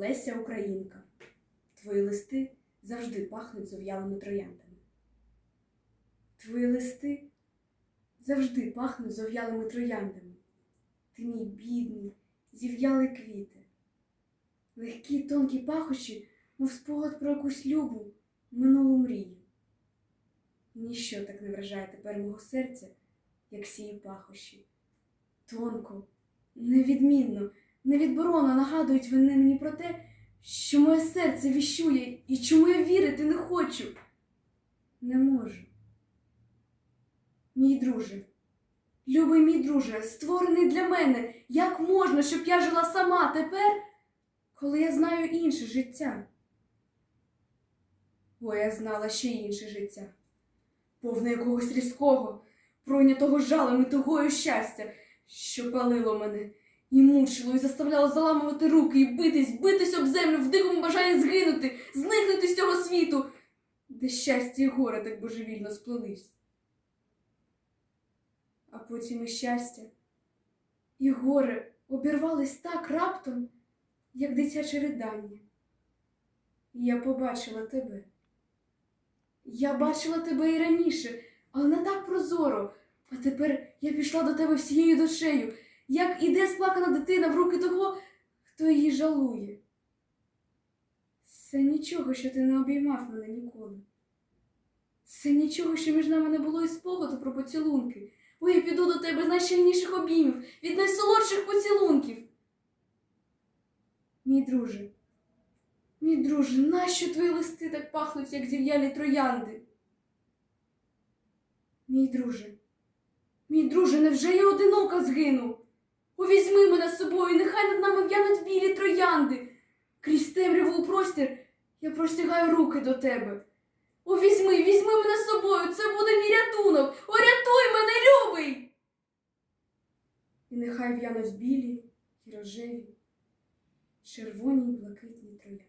Леся Українка. Твої листи завжди пахнуть зов'ялими трояндами. Твої листи завжди пахнуть зов'ялими трояндами. Ти мій бідний, зів'ялий квіти. Легкі тонкі пахощі, мов спогад про якусь любу, минулу мрію. Ніщо так не вражає тепер мого серця, як сії пахощі. Тонко, невідмінно, невідборона нагадують вони мені про те, що моє серце віщує і чому я вірити не хочу. Не можу. Мій друже, любий мій друже, створений для мене, як можна, щоб я жила сама тепер, коли я знаю інше життя? Бо я знала ще інше життя, повне якогось різкого, пройнятого жалем і тугою щастя, що палило мене, і мучило, і заставляло заламувати руки, і битись, битись об землю в дикому бажанні згинути, зникнути з цього світу, де щастя і горе так божевільно сплелись. А потім і щастя, і горе обірвались так раптом, як дитяче ридання. І я побачила тебе. Я бачила тебе і раніше, але не так прозоро. А тепер я пішла до тебе всією душею, як іде сплакана дитина в руки того, хто її жалує. Це нічого, що ти не обіймав мене ніколи. Це нічого, що між нами не було і спогаду про поцілунки. Бо я піду до тебе з найщільніших обіймів, від найсолодших поцілунків. Мій друже, мій друже, нащо твої листи так пахнуть, як зів'ялі троянди? Мій друже, мій друже, невже я одинока згину? Повізьми мене з собою, нехай над нами в'януть білі троянди. Крізь темряву у простір я простягаю руки до тебе. О, візьми, мене з собою, це буде мій рятунок. О, рятуй мене, любий. І нехай в'януть білі і рожеві, червоні й блакитні троянди.